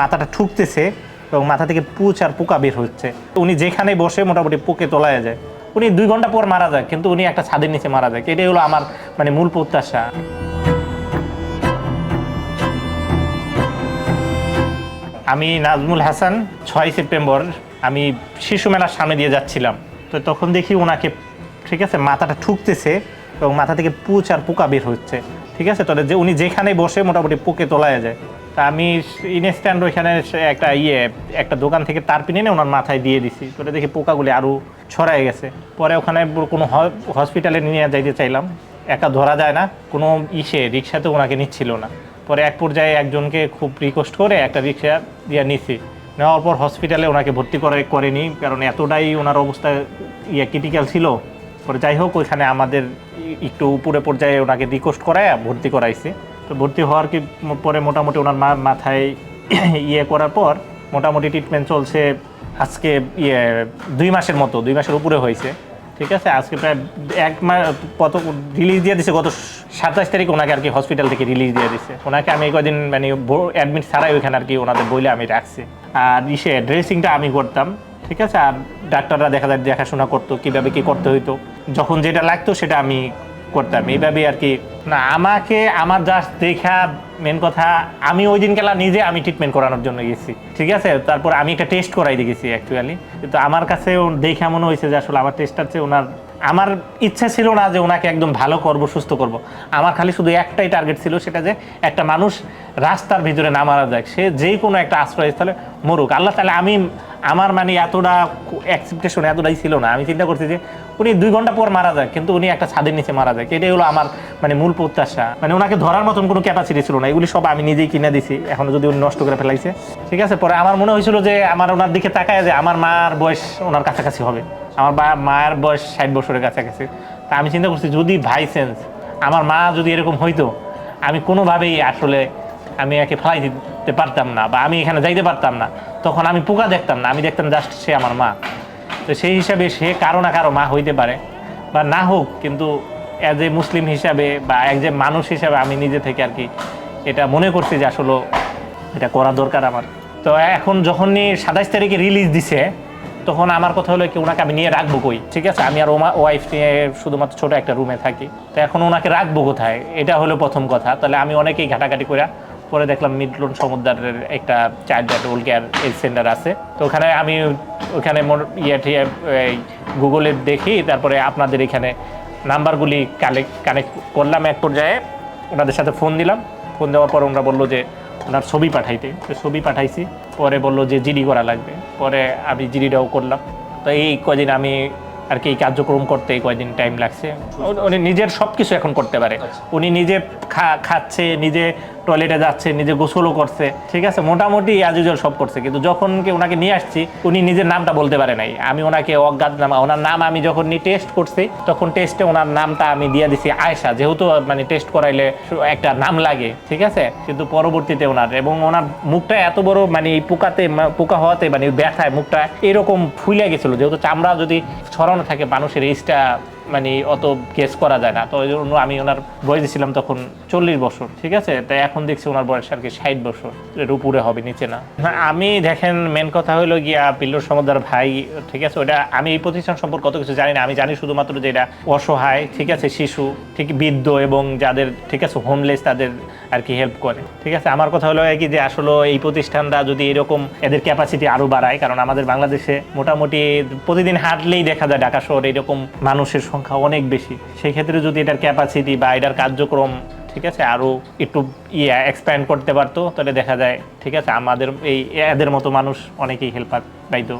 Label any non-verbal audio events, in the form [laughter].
মাথাটা ঠুকতেছে এবং মাথা থেকে পুচ আর পোকা বের হচ্ছে। উনি যেখানে বসে মোটামুটি পোকে তোলায় যায়। উনি দুই ঘণ্টা পর মারা যায়, কিন্তু উনি একটা ছাদের নিচে মারা যায়। এটাই হলো আমার মানে মূল প্রত্যাশা। আমি নাজমুল হাসান, ছয় সেপ্টেম্বর, আমি শিশু মেলার সামনে দিয়ে যাচ্ছিলাম। তো তখন দেখি ওনাকে ঠিক আছে, মাথাটা ঠুকতেছে এবং মাথা থেকে পুচ আর পোকা বের হচ্ছে। ঠিক আছে তাহলে যে উনি যেখানে বসে মোটামুটি পোকে তোলায় যায়। তা আমি ইনস্ট্যান্ট ওইখানে একটা ইয়ে একটা দোকান থেকে তার পিনে নিয়ে ওনার মাথায় দিয়ে দিছি। তো দেখি পোকাগুলি আরও ছড়ায় গেছে। পরে ওখানে কোনো হসপিটালে নিয়ে যাইতে চাইলাম। একা ধরা যায় না, কোনো ইসে, রিক্সাতে ওনাকে নিচ্ছিল না। পরে এক পর্যায়ে একজনকে খুব রিকোয়েস্ট করে একটা রিক্সা দিয়ে নিছি। নেওয়ার পর হসপিটালে ওনাকে ভর্তি করে করেনি, কারণ এতটাই ওনার অবস্থা ইয়ে ক্রিটিক্যাল ছিল। পরে যাই হোক, ওইখানে আমাদের একটু উপরে পর্যায়ে ওনাকে রিকোয়েস্ট করায় ভর্তি করাইছে। তো ভর্তি হওয়ার কি পরে মোটামুটি ওনার মা মাথায় [coughs] ইয়ে করার পর মোটামুটি ট্রিটমেন্ট চলছে আজকে ইয়ে দুই মাসের মতো, দুই মাসের উপরে হয়েছে। ঠিক আছে? আজকে প্রায় এক মাস কত রিলিজ দিয়ে দিছে, গত সাতাশ তারিখ ওনাকে আর কি হসপিটাল থেকে রিলিজ দিয়ে দিছে। ওনাকে আমি কদিন মানে অ্যাডমিট ছাড়াই ওইখানে আর কি ওনাদের বইলে আমি রাখছি। আর ইসে ড্রেসিংটা আমি করতাম, ঠিক আছে? আর ডাক্তাররা দেখা যায় দেখাশোনা করতো, কীভাবে কী করতে হইতো। যখন যেটা লাগতো সেটা আমি করতাম। এইভাবেই আর কি না, আমাকে আমার জাস্ট দেখা মেন কথা, আমি ওই দিন গেলা নিজে আমি ট্রিটমেন্ট করানোর জন্য গেছি, ঠিক আছে? তারপর আমি একটা টেস্ট করাই দিয়ে গেছি অ্যাকচুয়ালি কিন্তু আমার কাছে দেখা মনে হয়েছে যে আসলে আমার টেস্টটার চেয়ে ওনার, আমার ইচ্ছা ছিল না যে ওনাকে একদম ভালো করব, সুস্থ করব। আমার খালি শুধু একটাই টার্গেট ছিল সেটা যে একটা মানুষ রাস্তার ভিতরে না মারা যায় সে যে কোনো একটা আশ্রয়স্থলে মরুক। আল্লাহ তাহলে আমি আমার মানে এতটা অ্যাকসেপ্টেশন এতটাই ছিল না। আমি চিন্তা করছি যে উনি দুই ঘণ্টা পর মারা যায় কিন্তু উনি একটা ছাদের নিচে মারা যায় এটাই হলো আমার মানে মূল প্রত্যাশা। মানে ওনাকে ধরার মতন কোনো ক্যাপাসিটি ছিল না। এগুলি সব আমি নিজেই কিনে দিছি। এখনও যদি উনি নষ্ট করে ফেলাইছে। ঠিক আছে? পরে আমার মনে হয়েছিল যে আমার ওনার দিকে তাকায় যে আমার মার বয়স ওনার কাছাকাছি হবে। আমার বা মায়ের বয়স ষাট বছরের কাছাকাছি। তা আমি চিন্তা করছি, যদি ভাই সেন্স আমার মা যদি এরকম হইতো, আমি কোনোভাবেই আসলে আমি একে ফেলাই দিতে পারতাম না বা আমি এখানে যাইতে পারতাম না। তখন আমি পোকা দেখতাম না, আমি দেখতাম জাস্ট সে আমার মা। তো সেই হিসাবে সে কারও না কারও মা হইতে পারে, বা না হোক, কিন্তু অ্যাজ এ মুসলিম হিসাবে বা অ্যাজ এ মানুষ হিসাবে আমি নিজে থেকে আর কি এটা মনে করছি যে আসলে এটা করা দরকার আমার। তো এখন যখনই সাতাইশ তারিখে রিলিজ দিছে, তখন আমার কথা হলো কি, ওনাকে আমি নিয়ে রাখব কই? ঠিক আছে? আমি আর ওমা ওয়াইফ নিয়ে শুধুমাত্র ছোট একটা রুমে থাকি। তো এখন ওনাকে রাখব কোথায়? এটা হলো প্রথম কথা। তাহলে আমি অনেকেই ঘাটাঘাটি করে পরে দেখলাম মিডলন সমুদ্রের একটা child at all care centre আছে। তো ওখানে আমি ওখানে মোর ইয়ে টিয়ে এই গুগলে দেখি তারপরে আপনাদের এখানে নাম্বারগুলি কালেক্ট কানেক্ট করলাম এক পর্যায়ে। ওনাদের সাথে ফোন দিলাম। ফোন দেওয়ার পর ওনারা বলল যে ওনার ছবি পাঠাইতে। তো ছবি পাঠাইছি। পরে বলল যে জিডি করা লাগবে। পরে আমি জিডিটাও করলাম। তো এই কয়দিন আমি আর কি এই কার্যক্রম করতে এই কয়দিন টাইম লাগছে। উনি- উনি নিজের সব কিছু এখন করতে পারে। উনি নিজে খা- খাচ্ছে নিজে টয়লেটে যাচ্ছে, নিজে গোসলও করছে, ঠিক আছে? মোটামুটি আজ ইউজুয়াল সব করছে। কিন্তু যখন কি ওনাকে নিয়ে আসছি, উনি নিজের নামটা বলতে পারে নাই। আমি ওনাকে অজ্ঞাত নাম ওনার নাম আমি যখন নিয়ে টেস্ট করছি, তখন টেস্টে ওনার নামটা আমি দিয়ে দিছি আয়সা যেহেতু মানে টেস্ট করাইলে একটা নাম লাগে, ঠিক আছে? কিন্তু পরবর্তীতে ওনার এবং ওনার মুখটা এত বড় মানে পোকাতে পোকা হওয়াতে মানে ব্যথায় মুখটা এরকম ফুলে গেছিল। যেহেতু চামড়া যদি ছড়ানো থাকে, মানুষের এইজটা মানে অত কেস করা যায় না। তো ওই জন্য আমি ওনার বয়স দিয়েছিলাম তখন চল্লিশ বছর ঠিক আছে? তাই এখন দেখছি ওনার বয়স আর কি ষাট বছর এর উপরে হবে নিচে না। না, আমি দেখেন মেন কথা হলো গিয়া পিল্লুর সমুদ্র ভাই ঠিক আছে? ওটা আমি এই প্রতিষ্ঠান সম্পর্কে কত কিছু জানি না। আমি জানি শুধুমাত্র যে এটা অসহায় ঠিক আছে? শিশু ঠিক বৃদ্ধ এবং যাদের ঠিক আছে? হোমলেস তাদের আর কি হেল্প করে ঠিক আছে? আমার কথা হলো কি যে আসলে এই প্রতিষ্ঠানটা যদি এরকম এদের ক্যাপাসিটি আরও বাড়ায় কারণ আমাদের বাংলাদেশে মোটামুটি প্রতিদিন হাঁটলেই দেখা যায় ঢাকা শহরে এরকম মানুষের সংখ্যা অনেক বেশি। সেই ক্ষেত্রে যদি এটার ক্যাপাসিটি বা এটার কার্যক্রম, ঠিক আছে আরও একটু ইয়ে এক্সপ্যান্ড করতে পারতো, তাহলে দেখা যায়, ঠিক আছে, আমাদের এই, এদের মতো মানুষ অনেকেই হেল্পার পাইতো।